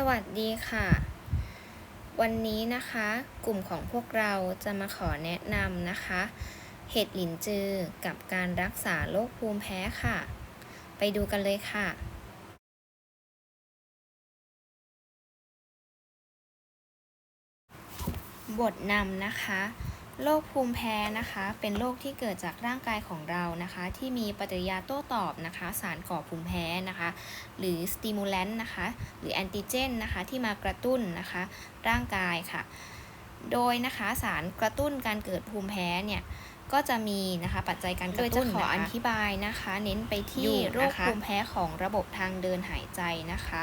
สวัสดีค่ะ วันนี้นะคะกลุ่มของพวกเราจะมาขอแนะนำนะคะ เห็ดหลินจือกับการรักษาโรคภูมิแพ้ค่ะ ไปดูกันเลยค่ะ บทนำนะคะ โรคภูมิแพ้นะคะ เป็นโรคที่เกิดจากร่างกายของเรานะคะ ที่มีปฏิกิริยาโต้ตอบนะคะ สารก่อภูมิแพ้นะคะ หรือสติมูล a นต์นะคะ หรือแอนติเจนนะคะ ที่มากระตุ้นนะคะ ร่างกายค่ะ โดยนะคะสารกระตุ้นการเกิดภูมิแพ้เนี่ยก็จะมีนะคะปัจจัยการกระตุ้นโดยจะขออธิบายนะคะ เน้นไปที่โรคภูมิแพ้ของระบบทางเดินหายใจนะคะ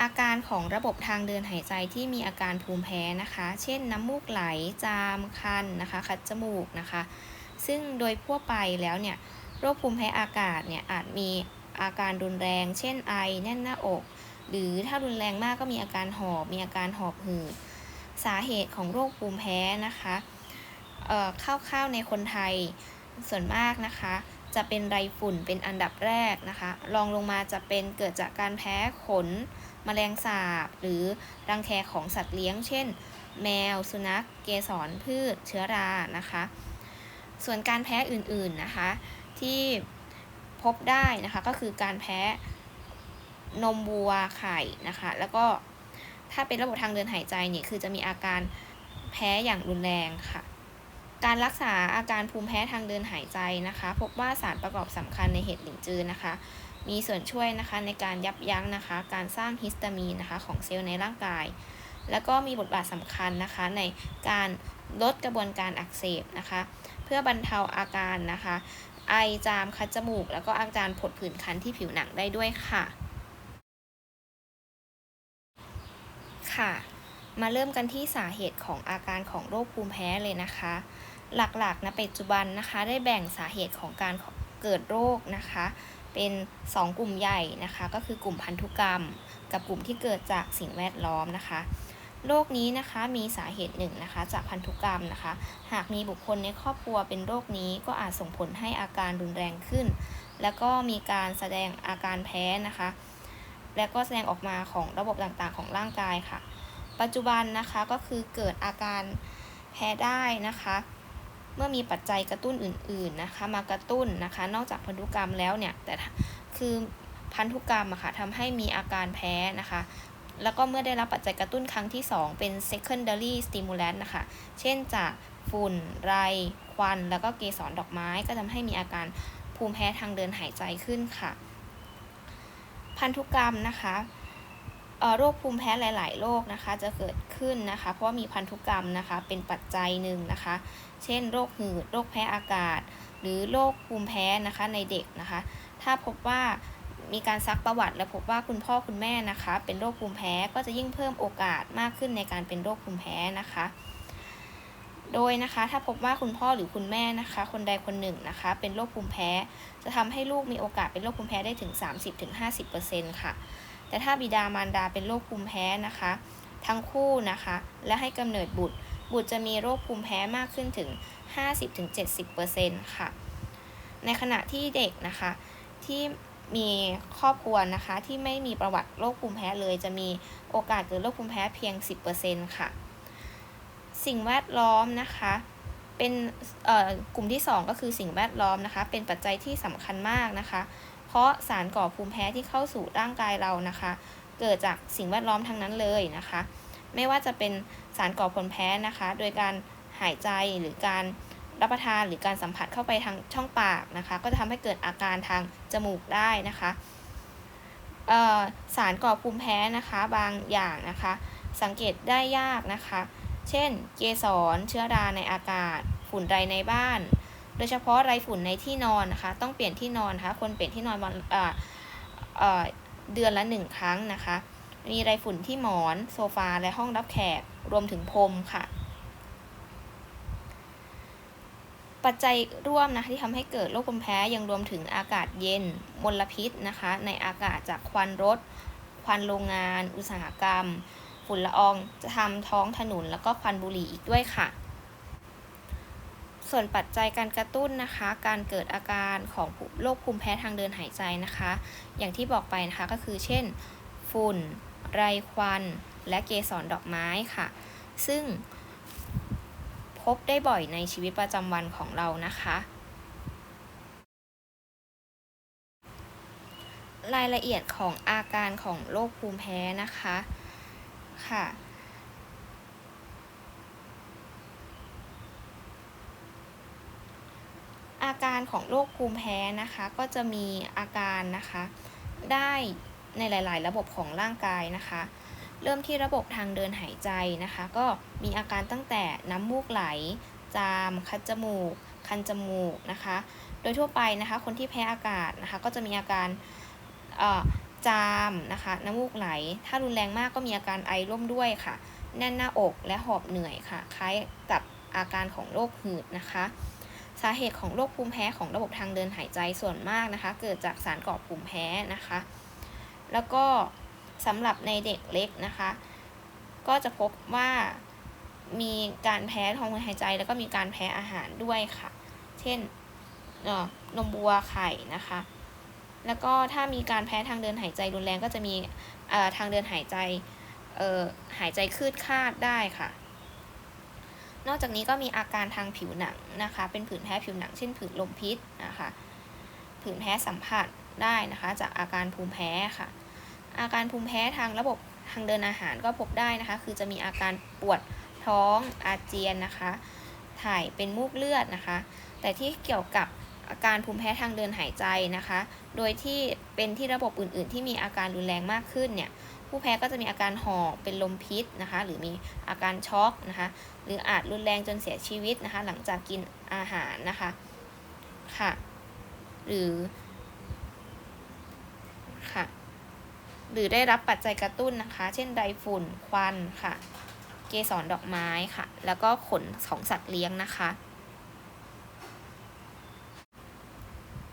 อาการของระบบทางเดินหายใจที่มีอาการภูมิแพ้นะคะ เช่นน้ำมูกไหล จาม คันนะคะ คัดจมูกนะคะ ซึ่งโดยทั่วไปแล้วเนี่ย โรคภูมิแพ้อากาศเนี่ยอาจมีอาการรุนแรง เช่นไอ แน่นหน้าอก หรือถ้ารุนแรงมากก็มีอาการหอบ มีอาการหอบหืด สาเหตุของโรคภูมิแพ้นะคะเอ่อคร่าวๆในคนไทยส่วนมากนะคะ จะเป็นไรฝุ่นเป็นอันดับแรกนะคะ รองลงมาจะเป็นเกิดจากการแพ้ขน แมลงสาบ หรือรังแคของสัตว์เลี้ยง เช่น แมว สุนัข เกสรพืช เชื้อรานะคะ ส่วนการแพ้อื่นๆนะคะ ที่พบได้นะคะก็คือการแพ้นมวัวไข่นะคะ แล้วก็ถ้าเป็นระบบทางเดินหายใจเนี่ยคือจะมีอาการแพ้อย่างรุนแรงค่ะ การรักษาอาการภูมิแพ้ทางเดินหายใจนะคะ พบว่าสารประกอบสำคัญในเห็ดหลินจือนะคะ มีส่วนช่วยนะคะในการยับยั้งนะคะ การสร้างฮิสตามีนนะคะของเซลล์ในร่างกาย แล้วก็มีบทบาทสำคัญนะคะในการลดกระบวนการอักเสบนะคะ เพื่อบรรเทาอาการนะคะ ไอจามคัดจมูก แล้วก็อาการผดผื่นคันที่ผิวหนังได้ด้วยค่ะ ค่ะ มาเริ่มกันที่สาเหตุของอาการของโรคภูมิแพ้เลยนะคะ หลักๆนะปัจจุบันนะคะ ได้แบ่งสาเหตุของการเกิดโรคนะคะ เป็น 2 กลุ่มใหญ่นะคะ ก็คือกลุ่มพันธุกรรม กับกลุ่มที่เกิดจากสิ่งแวดล้อมนะคะโรคนี้นะคะมีสาเหตุหนึ่งนะคะจากพันธุกรรมนะคะ หากมีบุคคลในครอบครัวเป็นโรคนี้ก็อาจส่งผลให้อาการรุนแรงขึ้น แล้วก็มีการแสดงอาการแพ้นะคะ และก็แสดงออกมาของระบบต่างๆของร่างกายค่ะ ปัจจุบันนะคะก็คือเกิดอาการแพ้ได้นะคะ เมื่อมีปัจจัยกระตุ้นอื่นๆนะคะ มากระตุ้นนะคะ นอกจากพันธุกรรมแล้วเนี่ยแต่คือพันธุกรรมอะค่ะทำให้มีอาการแพ้นะคะ แล้วก็เมื่อได้รับปัจจัยกระตุ้นครั้งที่ 2 เป็น secondary stimulant นะคะ เช่นจากฝุ่น ไร ควัน แล้วก็เกสรดอกไม้ก็ทำให้มีอาการภูมิแพ้ทางเดินหายใจขึ้นค่ะ พันธุกรรมนะคะ โรคภูมิแพ้หลาย ๆ โรคนะคะจะเกิดขึ้นนะคะ เพราะมีพันธุกรรมนะคะเป็นปัจจัยหนึ่งนะคะ เช่น โรคหืด โรคแพ้อากาศ หรือโรคภูมิแพ้นะคะในเด็กนะคะ ถ้าพบว่ามีการซักประวัติ และพบว่าคุณพ่อคุณแม่นะคะ เป็นโรคภูมิแพ้ก็จะยิ่งเพิ่มโอกาสมากขึ้นในการเป็นโรคภูมิแพ้นะคะ โดยนะคะถ้าพบว่าคุณพ่อหรือคุณแม่นะคะ คนใดคนหนึ่งนะคะ เป็นโรคภูมิแพ้ จะทำให้ลูกมีโอกาสเป็นโรคภูมิแพ้ได้ถึง 30-50%ค่ะ แต่ถ้าบิดามารดาเป็นโรคภูมิแพ้นะคะ ทั้งคู่นะคะ และให้กำเนิดบุตร บุตรจะมีโรคภูมิแพ้มากขึ้นถึง 50-70%ค่ะ ในขณะที่เด็กนะคะที่มีครอบครัวนะคะที่ไม่มีประวัติโรคภูมิแพ้เลย จะมีโอกาสเกิดโรคภูมิแพ้เพียง 10%ค่ะ สิ่งแวดล้อมนะคะเป็นกลุ่มที่ 2 ก็คือสิ่งแวดล้อมนะคะ เป็นปัจจัยที่สำคัญมากนะคะ เพราะสารก่อภูมิแพ้ที่เข้าสู่ร่างกายเรานะคะ เกิดจากสิ่งแวดล้อมทั้งนั้นเลยนะคะ ไม่ว่าจะเป็นสารก่อภูมิแพ้นะคะ โดยการหายใจหรือการรับประทานหรือการสัมผัสเข้าไปทางช่องปากนะคะ ก็จะทำให้เกิดอาการทางจมูกได้นะคะสารก่อภูมิแพ้นะคะบางอย่างนะคะ สังเกตได้ยากนะคะ เช่น เกสรเชื้อราในอากาศ ฝุ่นไรในบ้าน โดยเฉพาะไรฝุ่นในที่นอนนะคะต้องเปลี่ยนที่นอนนะคะคนเปลี่ยนที่นอนวันเดือนละหนึ่งครั้งนะคะ มีไรฝุ่นที่หมอนโซฟาและห้องรับแขกรวมถึงพรมค่ะ ปัจจัยร่วมนะคะที่ทำให้เกิดโรคภูมิแพ้ยังรวมถึงอากาศเย็นมลพิษนะคะ ในอากาศจากควันรถ ควันโรงงาน อุตสาหกรรม ฝุ่นละอองจะทำท้องถนนแล้วก็ควันบุหรี่อีกด้วยค่ะ ส่วนปัจจัยการกระตุ้นนะคะ การเกิดอาการของโรคภูมิแพ้ทางเดินหายใจนะคะ อย่างที่บอกไปนะคะก็คือเช่น ฝุ่น ไรควัน และเกสรดอกไม้ค่ะ ซึ่งพบได้บ่อยในชีวิตประจำวันของเรานะคะ รายละเอียดของอาการของโรคภูมิแพ้นะคะค่ะ อาการของโรคภูมิแพ้นะคะ ก็จะมีอาการนะคะ ได้ในหลาย ๆ ระบบของร่างกายนะคะ เริ่มที่ระบบทางเดินหายใจนะคะ ก็มีอาการตั้งแต่น้ำมูกไหล จาม คัดจมูก คันจมูกนะคะ โดยทั่วไปนะคะ คนที่แพ้อากาศนะคะ ก็จะมีอาการจามนะคะน้ำมูกไหล ถ้ารุนแรงมากก็มีอาการไอร่วมด้วยค่ะ แน่นหน้าอกและหอบเหนื่อยค่ะ คล้ายกับอาการของโรคหืดนะคะ สาเหตุของโรคภูมิแพ้ของระบบทางเดินหายใจส่วนมากนะคะ เกิดจากสารก่อภูมิแพ้นะคะ แล้วก็สำหรับในเด็กเล็กนะคะ ก็จะพบว่ามีการแพ้ทางเดินหายใจ แล้วก็มีการแพ้อาหารด้วยค่ะ เช่นนมบัวไข่นะคะ แล้วก็ถ้ามีการแพ้ทางเดินหายใจรุนแรงก็จะมีทางเดินหายใจหายใจคืดคาดได้ค่ะ นอกจากนี้ก็มีอาการทางผิวหนังนะคะ เป็นผื่นแพ้ผิวหนังเช่นผื่นลมพิษนะคะ ผื่นแพ้สัมผัสได้นะคะ จากอาการภูมิแพ้ค่ะ อาการภูมิแพ้ทางระบบทางเดินอาหารก็พบได้นะคะ คือจะมีอาการปวดท้องอาเจียนนะคะ ถ่ายเป็นมูกเลือดนะคะ แต่ที่เกี่ยวกับอาการภูมิแพ้ทางเดินหายใจนะคะ โดยที่เป็นที่ระบบอื่น ๆ ที่มีอาการรุนแรงมากขึ้นเนี่ย ผู้แพ้ก็จะมีอาการหอบเป็นลมพิษนะคะ หรือมีอาการช็อกนะคะ หรืออาจรุนแรงจนเสียชีวิตนะคะ หลังจากกินอาหารนะคะค่ะ หรือค่ะ หรือได้รับปัจจัยกระตุ้นนะคะ เช่นไดฝุ่นควันค่ะ เกสรดอกไม้ค่ะ แล้วก็ขนของสัตว์เลี้ยงนะคะ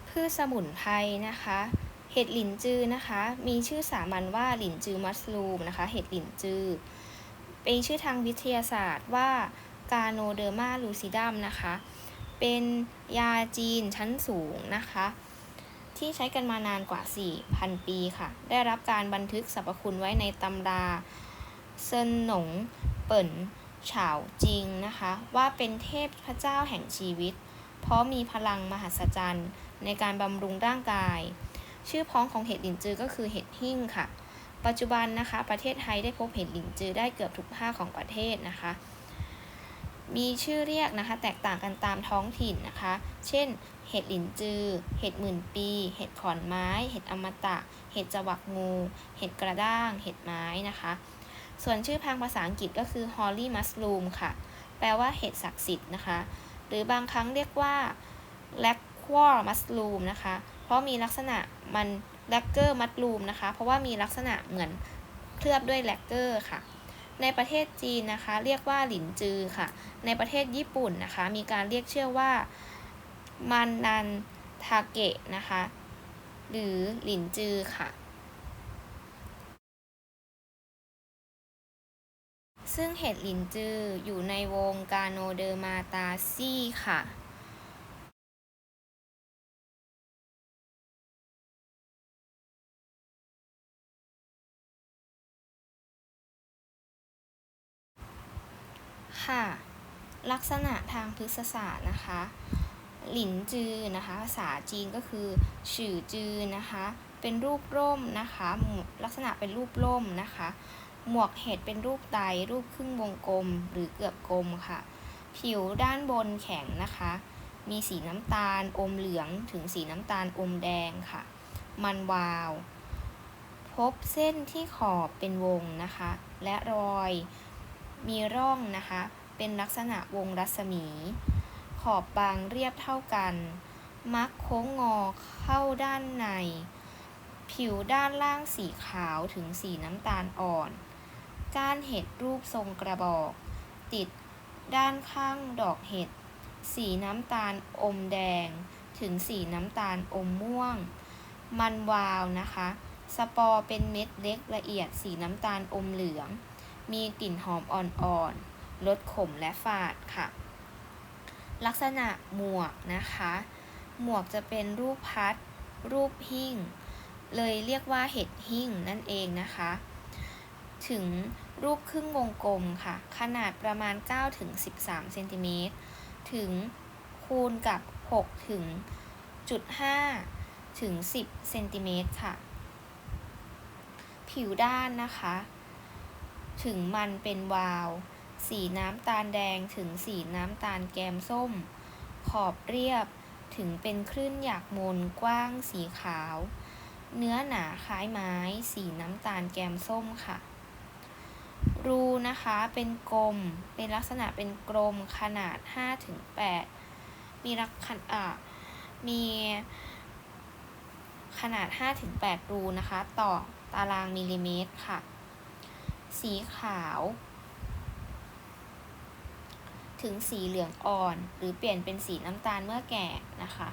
พืชสมุนไพรนะคะ เห็ดหลินจือนะคะ มีชื่อสามัญว่าหลินจือมัสลูมนะคะ เห็ดหลินจือ เป็นชื่อทางวิทยาศาสตร์ว่ากาโนเดอร์มาลูซิดัมนะคะ เป็นยาจีนชั้นสูงนะคะ ที่ใช้กันมานานกว่า 4,000 ปีค่ะ ได้รับการบันทึกสรรพคุณไว้ในตำราเซินหนงเปิ่นเฉาจริงนะคะ ว่าเป็นเทพพระเจ้าแห่งชีวิต เพราะมีพลังมหัศจรรย์ในการบำรุงร่างกาย ชื่อพ้องของเห็ดหลินจือก็คือเห็ดหิ่งค่ะ ปัจจุบันนะคะประเทศไทยได้พบเห็ดหลินจือได้เกือบทุกภาคของประเทศนะคะ มีชื่อเรียกนะคะ แตกต่างกันตามท้องถิ่นนะคะ เช่น เห็ดหลินจือ เห็ดหมื่นปี เห็ดขอนไม้ เห็ดอมตะ เห็ดจวักงู เห็ดกระด้าง เห็ดไม้นะคะ ส่วนชื่อทางภาษาอังกฤษก็คือ holly mushroom ค่ะ แปลว่าเห็ดศักดิ์สิทธิ์นะคะ หรือบางครั้งเรียกว่า black ควอมัสลูมนะคะ เพราะมีลักษณะมันแลกเกอร์มัสลูมนะคะ เพราะว่ามีลักษณะเหมือนเคลือบด้วยแลกเกอร์ค่ะ ในประเทศจีนนะคะ เรียกว่าหลินจือค่ะ ในประเทศญี่ปุ่นนะคะ มีการเรียกเชื่อว่ามันนันทาเกะนะคะ หรือหลินจือค่ะ ซึ่งเห็ดหลินจืออยู่ในวงกาโนเดอร์มาตาซี่ค่ะ ค่ะ ลักษณะทางพฤกษศาสตร์นะคะ หลินจือนะคะ ภาษาจีนก็คือฉื่อจือนะคะ เป็นรูปร่มนะคะ ลักษณะเป็นรูปร่มนะคะ หมวกเห็ดเป็นรูปไตรูปครึ่งวงกลม หรือเกือบกลมค่ะ ผิวด้านบนแข็งนะคะ มีสีน้ำตาลอมเหลืองถึงสีน้ำตาลอมแดงค่ะ มันวาว พบเส้นที่ขอบเป็นวงนะคะ และรอย มีร่องนะคะ เป็นลักษณะวงรัศมี ขอบบางเรียบเท่ากัน มักโค้งงอเข้าด้านใน ผิวด้านล่างสีขาวถึงสีน้ำตาลอ่อน ก้านเห็ดรูปทรงกระบอก ติดด้านข้างดอกเห็ด สีน้ำตาลอมแดง ถึงสีน้ำตาลอมม่วง มันวาวนะคะ สปอร์เป็นเม็ดเล็กละเอียดสีน้ำตาลอมเหลือง มีกลิ่นหอมอ่อนๆลดขมและฝาดค่ะ ลักษณะหมวกนะคะ หมวกจะเป็นรูปพัด รูปหิ่งเลยเรียกว่าเห็ดหิ่งนั่นเองนะคะ ถึงรูปครึ่งวงกลมค่ะ ขนาดประมาณ9ถึง13เซนติเมตร ถึงคูณกับ 6 ถึงจุด5ถึง 10เซนติเมตรค่ะ ผิวด้านนะคะ ถึงมันเป็นวาว สีน้ำตาลแดงถึงสีน้ำตาลแกมส้ม ขอบเรียบถึงเป็นคลื่นหยากมนกว้างสีขาว เนื้อหนาคล้ายไม้ สีน้ำตาลแกมส้มค่ะ รูนะคะเป็นกลม เป็นลักษณะเป็นกลมขนาด 5-8 มีลักษณะมีขนาด 5-8 รูนะคะ ต่อตารางมิลลิเมตรค่ะ สีขาว ถึงสีเหลืองอ่อน หรือเปลี่ยนเป็นสีน้ำตาลเมื่อแก่นะคะ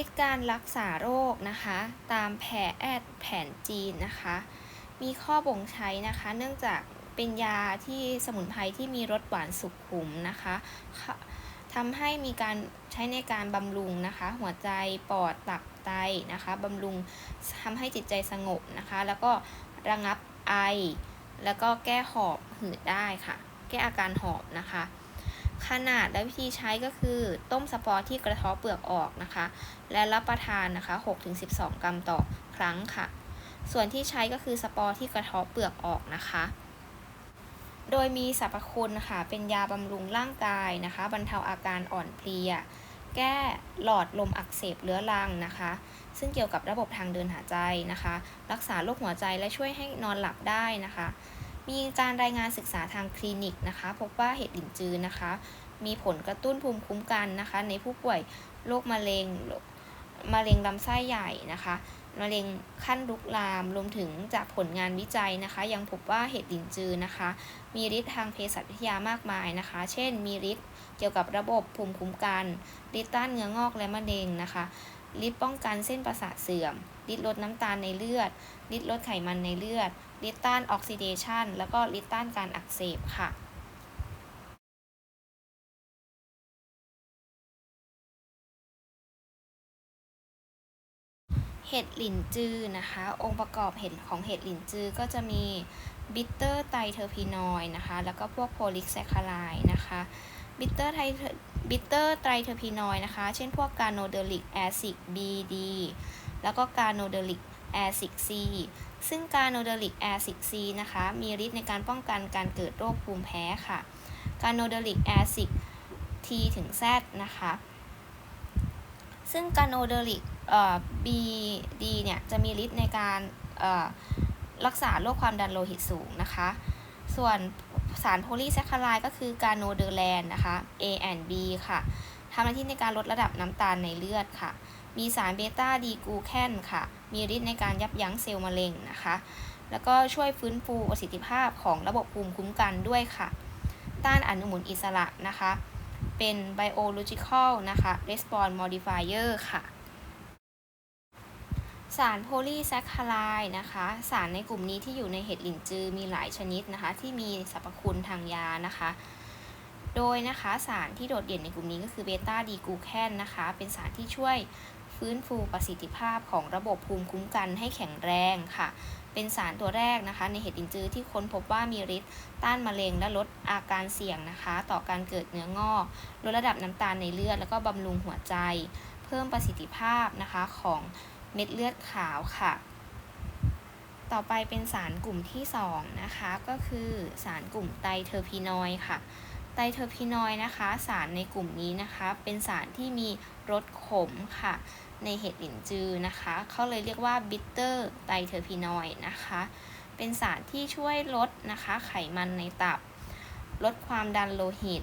ฤทธิ์การรักษาโรคนะคะ ตามแผแอดแผนจีนนะคะ มีข้อบ่งใช้นะคะ เนื่องจาก เป็นยาที่สมุนไพรที่มีรสหวานสุขุมนะคะทำให้มีการใช้ในการบำรุงนะคะ หัวใจปอดตับไตนะคะบำรุงทำให้จิตใจสงบนะคะ แล้วก็ระงับไอ แล้วก็แก้หอบหืดได้ค่ะ แก้อาการหอบนะคะ ขนาดและวิธีใช้ก็คือต้มสปอร์ที่กระเทาะเปลือกออกนะคะ และรับประทานนะคะ 6-12 กรัมต่อครั้งค่ะ ส่วนที่ใช้ก็คือสปอร์ที่กระเทาะเปลือกออกนะคะ โดยมีสรรพคุณค่ะเป็นยาบำรุงร่างกายนะคะ บรรเทาอาการอ่อนเพลีย แก้หลอดลมอักเสบเรื้อรังนะคะ ซึ่งเกี่ยวกับระบบทางเดินหายใจนะคะ รักษาโรคหัวใจและช่วยให้นอนหลับได้นะคะ มีการรายงานศึกษาทางคลินิกนะคะ พบว่าเห็ดหลินจือนะคะ มีผลกระตุ้นภูมิคุ้มกันนะคะ ในผู้ป่วยโรคมะเร็งมะเร็งลำไส้ใหญ่นะคะ มะเร็งขั้นลุกลามรวมถึงจากผลงานวิจัยนะคะ ยังพบว่าเห็ดหลินจือนะคะ มีฤทธิ์ทางเภสัชวิทยามากมายนะคะ เช่น มีฤทธิ์เกี่ยวกับระบบภูมิคุ้มกันฤทธิ์ต้านเนื้องอกและมะเร็งนะคะฤทธิ์ป้องกันเส้นประสาทเสื่อมฤทธิ์ลดน้ำตาลในเลือดฤทธิ์ลดไขมันในเลือดฤทธิ์ต้านออกซิเดชันแล้วก็ฤทธิ์ต้านการอักเสบค่ะ ห็ดหลินจือนะคะ องค์ประกอบเห็ดของเห็ดหลินจือก็จะมีบิตเตอร์ไตเทอร์พีนอยนะคะ แล้วก็พวกโพลิกแซคคาไลนะคะบิตเตอร์ไทบิตเตอร์ไตรเทอร์พีนอยนะคะ เช่นพวกกาโนเดลิกแอซิก BD แล้วก็กาโนเดลิกแอซิก C ซึ่งกาโนเดลิกแอซิก C นะคะ มีฤทธิ์ในการป้องกันการเกิดโรคภูมิแพ้ค่ะกาโนเดลิกแอซิก T ถึง Z นะคะ ซึ่งกาโนเดลิก BD เนี่ยจะมีฤทธิ์ในการรักษาโรคความดันโลหิตสูงนะคะ ส่วนสารโพลีแซคคาไลก็คือกาโนเดอแลนนะคะ A and B ค่ะทำหน้าที่ในการลดระดับน้ำตาลในเลือดค่ะ มีสารเบต้าดีกูแคนค่ะ มีฤทธิ์ในการยับยั้งเซลล์มะเร็งนะคะ แล้วก็ช่วยฟื้นฟูประสิทธิภาพของระบบภูมิคุ้มกันด้วยค่ะ ต้านอนุมูลอิสระนะคะ เป็น biological นะคะ response modifier ค่ะ สารโพลีแซคคาไลนะคะ สารในกลุ่มนี้ที่อยู่ในเห็ดหลินจือมีหลายชนิดนะคะ ที่มีสรรพคุณทางยานะคะ โดยนะคะสารที่โดดเด่นในกลุ่มนี้ก็คือเบต้าดีกูแคนนะคะ เป็นสารที่ช่วยฟื้นฟูประสิทธิภาพของระบบภูมิคุ้มกันให้แข็งแรงค่ะ เป็นสารตัวแรกนะคะ ในเห็ดหลินจือที่ค้นพบว่ามีฤทธิ์ต้านมะเร็งและลดอาการเสี่ยงนะคะ ต่อการเกิดเนื้องอก ลดระดับน้ำตาลในเลือด แล้วก็บำรุงหัวใจ เพิ่มประสิทธิภาพนะคะของ เม็ดเลือดขาวค่ะ ต่อไปเป็นสารกลุ่มที่ 2 นะคะ ก็คือสารกลุ่มไตเทอร์พีนอยค่ะ ไตเทอร์พีนอยนะคะ สารในกลุ่มนี้นะคะ เป็นสารที่มีรสขมค่ะ ในเห็ดหลินจือนะคะ เขาเลยเรียกว่าบิตเตอร์ไตเทอร์พีนอยนะคะ เป็นสารที่ช่วยลดนะคะไขมันในตับ ลดความดันโลหิต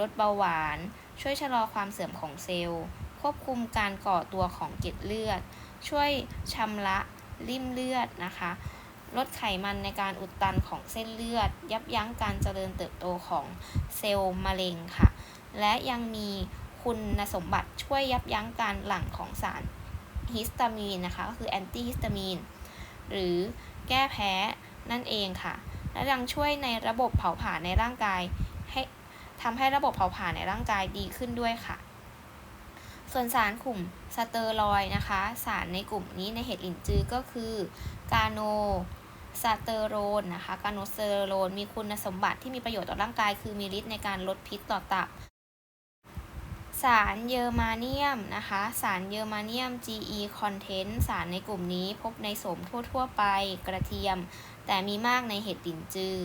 ลดเบาหวาน ช่วยชะลอความเสื่อมของเซลล์ควบคุมการก่อตัวของเกล็ดเลือด ช่วยชำระริ่มเลือดนะคะ ลดไขมันในการอุดตันของเส้นเลือด ยับยั้งการเจริญเติบโตของเซลล์มะเร็งค่ะ และยังมีคุณสมบัติช่วยยับยั้งการหลั่งของสารฮิสตามีนนะคะก็คือแอนตี้ฮิสตามีนหรือแก้แพ้นั่นเองค่ะ และยังช่วยในระบบเผาผลาญในร่างกายให้ทำให้ระบบเผาผลาญในร่างกายดีขึ้นด้วยค่ะ ส่วนสารกลุ่มสเตอรอยนะคะ สารในกลุ่มนี้ในเห็ดหลินจือก็คือกาโนสเตอโรนนะคะ กาโนสเตอโรนมีคุณสมบัติที่มีประโยชน์ต่อร่างกาย คือมีฤทธิ์ในการลดพิษต่อตับ สารเยอร์มาเนียมนะคะ สารเยอร์มาเนียม GE content สารในกลุ่มนี้พบในสมทั่วๆไปกระเทียม แต่มีมากในเห็ดหลินจือ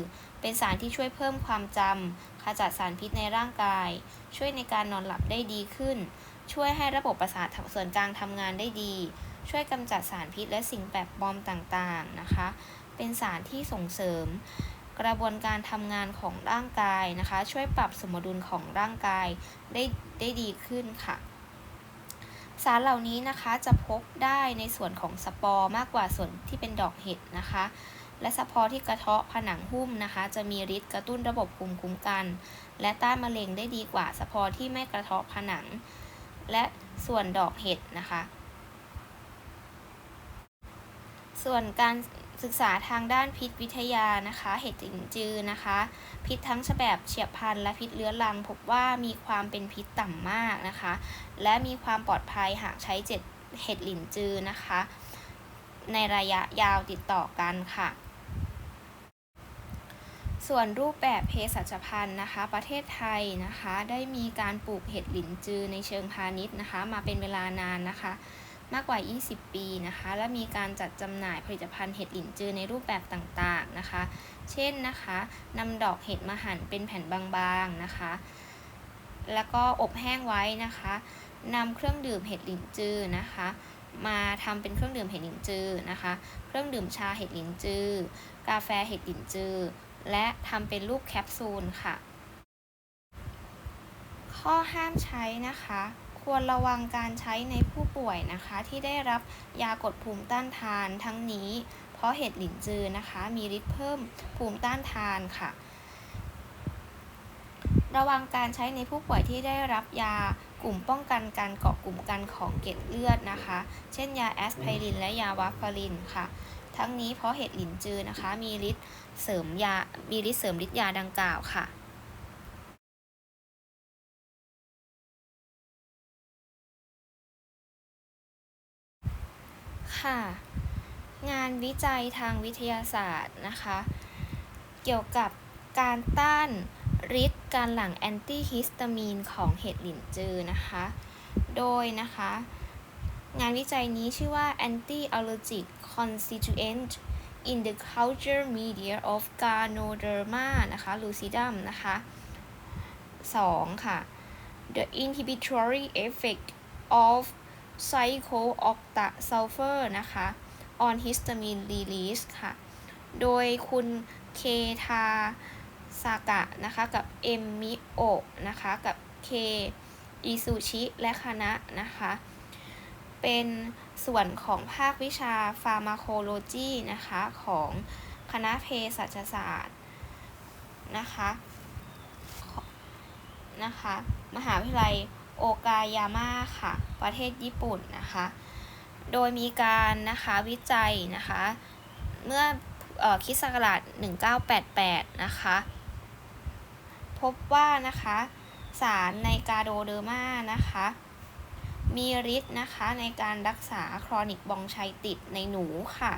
เป็นสารที่ช่วยเพิ่มความจำขจัดสารพิษในร่างกาย ช่วยในการนอนหลับได้ดีขึ้น ช่วยให้ระบบประสาทส่วนกลางทำงานได้ดี ช่วยกำจัดสารพิษและสิ่งแปลกปลอมต่างๆนะคะ เป็นสารที่ส่งเสริม กระบวนการทำงานของร่างกายนะคะ ช่วยปรับสมดุลของร่างกายได้ได้ดีขึ้นค่ะ สารเหล่านี้นะคะจะพบได้ในส่วนของสปอร์มากกว่าส่วนที่เป็นดอกเห็ดนะคะและสปอร์ที่กระเทาะผนังหุ้มนะคะ จะมีฤทธิ์กระตุ้นระบบภูมิคุ้มกัน และต้านมะเร็งได้ดีกว่าสปอร์ที่ไม่กระเทาะผนัง และส่วนดอกเห็ดนะคะ ส่วนการศึกษาทางด้านพิษวิทยานะคะ เห็ดจิงจือนะคะ พิษทั้งฉแบบเฉียบพลันและพิษเลื้อรังพบว่ามีความเป็นพิษต่ำมากนะคะ และมีความปลอดภัยหากใช้เจ็ดเห็ดหลินจือนะคะ ในระยะยาวติดต่อกันค่ะ ส่วนรูปแบบเภสัชพันธ์นะคะ ประเทศไทยนะคะ ได้มีการปลูกเห็ดหลินจือในเชิงพาณิชย์นะคะ มาเป็นเวลานานนะคะ มากกว่า 20 ปีนะคะ และมีการจัดจำหน่ายผลิตภัณฑ์เห็ดหลินจือในรูปแบบต่างๆนะคะ เช่นนะคะนำดอกเห็ดมาหั่นเป็นแผ่นบางๆนะคะ แล้วก็อบแห้งไว้นะคะนำเครื่องดื่มเห็ดหลินจือนะคะมาทำเป็นเครื่องดื่มเห็ดหลินจือนะคะ เครื่องดื่มชาเห็ดหลินจือ กาแฟเห็ดหลินจือ และทำเป็นรูปแคปซูลค่ะ ข้อห้ามใช้นะคะ ควรระวังการใช้ในผู้ป่วยนะคะ ที่ได้รับยากดภูมิต้านทานทั้งนี้ เพราะเห็ดหลินจือนะคะ มีฤทธิ์เพิ่มภูมิต้านทานค่ะระวังการใช้ในผู้ป่วยที่ได้รับยากลุ่มป้องกันการเกาะกลุ่มกันของเกล็ดเลือดนะคะ เช่นยาแอสไพรินและยาวาฟารินค่ะ ทั้งนี้เพราะเห็ดหลินจือนะคะ มีฤทธิ์เสริมยา มีฤทธิ์เสริมฤทธิ์ยาดังกล่าวค่ะค่ะ งานวิจัยทางวิทยาศาสตร์นะคะ เกี่ยวกับการต้านฤทธิ์การหลั่งแอนตี้ฮิสตามีนของเห็ดหลินจือนะคะ โดยนะคะ งานวิจัยนี้ชื่อว่า anti allergic constituent in the culture media of Ganoderma นะคะ lucidum นะคะ 2. ค่ะ the inhibitory effect of psychoocta sulfur นะคะ on histamine release ค่ะ โดยคุณเคทาซากะนะคะ กับเอมมิโอะนะคะ กับเคอิซูชิ และคณะนะคะ เป็นส่วนของภาควิชาฟาร์มาโคโลจีนะคะของคณะเภสัชศาสตร์นะคะนะคะ มหาวิทยาลัยโอกายาม่าค่ะ ประเทศญี่ปุ่นนะคะ โดยมีการนะคะวิจัยนะคะ เมื่อออคริสต์ศักราช1988 นะคะ พบว่านะคะสารในกาโดเดอร์มานะคะ มีฤทธิ์นะคะในการรักษาครอนิกบองไชติดในหนูค่ะ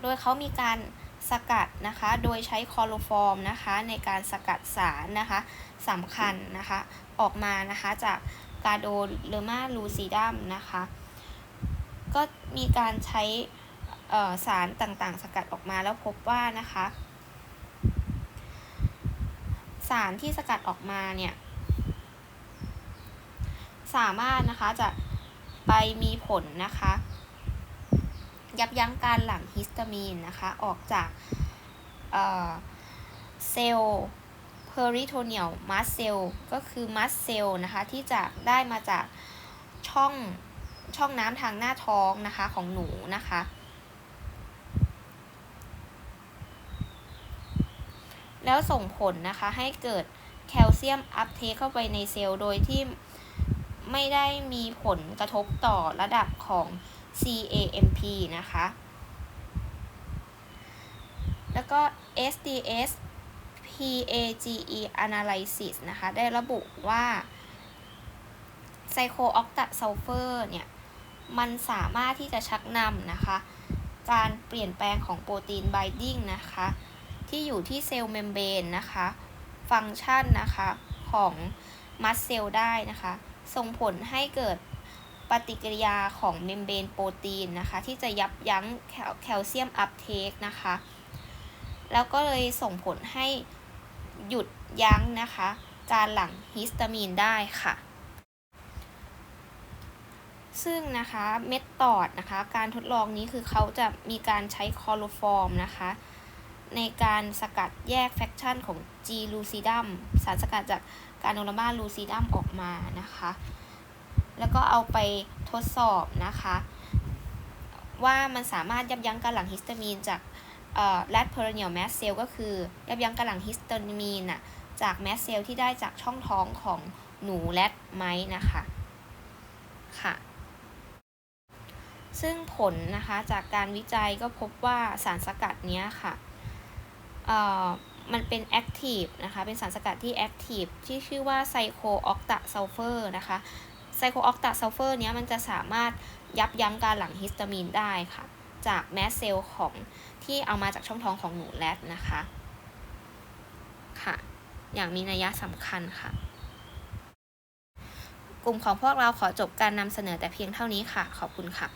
โดยเขามีการสกัดนะคะ โดยใช้คลอโรฟอร์มนะคะในการสกัดสารนะคะสำคัญนะคะออกมานะคะจากกาโดเลมาลูซิดัมนะคะ ก็มีการใช้สารต่างๆ สกัดออกมาแล้วพบว่านะคะ สารที่สกัดออกมาเนี่ย สามารถนะคะจะไปมีผลนะคะ ยับยั้งการหลั่งฮิสตามีนนะคะออกจากเซลล์เพอริโทเนียลมัสเซลก็คือมัสเซลนะคะที่จะได้มาจากช่องช่องน้ำทางหน้าท้องนะคะของหนูนะคะแล้วส่งผลนะคะให้เกิดแคลเซียมอัพเทคเข้าไปในเซลล์โดยที่ ไม่ได้มีผลกระทบต่อระดับของ CAMP นะคะ แล้วก็ SDS PAGE analysis นะคะ ได้ระบุว่าไซโคออกตะซัลเฟอร์เนี่ย มันสามารถที่จะชักนำนะคะ การเปลี่ยนแปลงของโปรตีนไบดิ้งนะคะ ที่อยู่ที่เซลล์เมมเบรนนะคะ ฟังก์ชันนะคะ ของมัสเซลได้นะคะ ส่งผลให้เกิดปฏิกิริยาของเมมเบรนโปรตีนนะคะ ที่จะยับยั้งแคลเซียมอัพเทคนะคะ แล้วก็เลยส่งผลให้หยุดยั้งนะคะ การหลั่งฮิสตามีนได้ค่ะ ซึ่งนะคะเมธอดนะคะ การทดลองนี้คือเขาจะมีการใช้คลอโรฟอร์มนะคะ ในการสกัดแยกแฟคชั่นของ G ลูซิดัมสารสกัดจาก การโนรามาลูซิดัมออกมานะคะ แล้วก็เอาไปทดสอบนะคะ ว่ามันสามารถยับยั้งการหลั่งฮิสตามีนจากแรดเพอร์เนียลแมสเซลก็คือ ยับยั้งการหลั่งฮิสตามีนน่ะจากแมสเซลที่ได้จากช่องท้องของหนูแรดไม้นะคะค่ะซึ่งผลนะคะจากการวิจัยก็พบว่าสารสกัดเนี้ยค่ะเออ มันเป็นแอคทีฟนะคะ เป็นสารสกัดที่แอคทีฟที่ชื่อว่าไซโคออกตะซัลเฟอร์นะคะไซโคออกตะซัลเฟอร์เนี้ยมันจะสามารถยับยั้งการหลั่งฮิสตามีนได้ค่ะ จากแมสเซลของที่เอามาจากช่องท้องของหนูแรดนะคะ ค่ะ อย่างมีนัยสำคัญค่ะ กลุ่มของพวกเราขอจบการนำเสนอแต่เพียงเท่านี้ค่ะ ขอบคุณค่ะ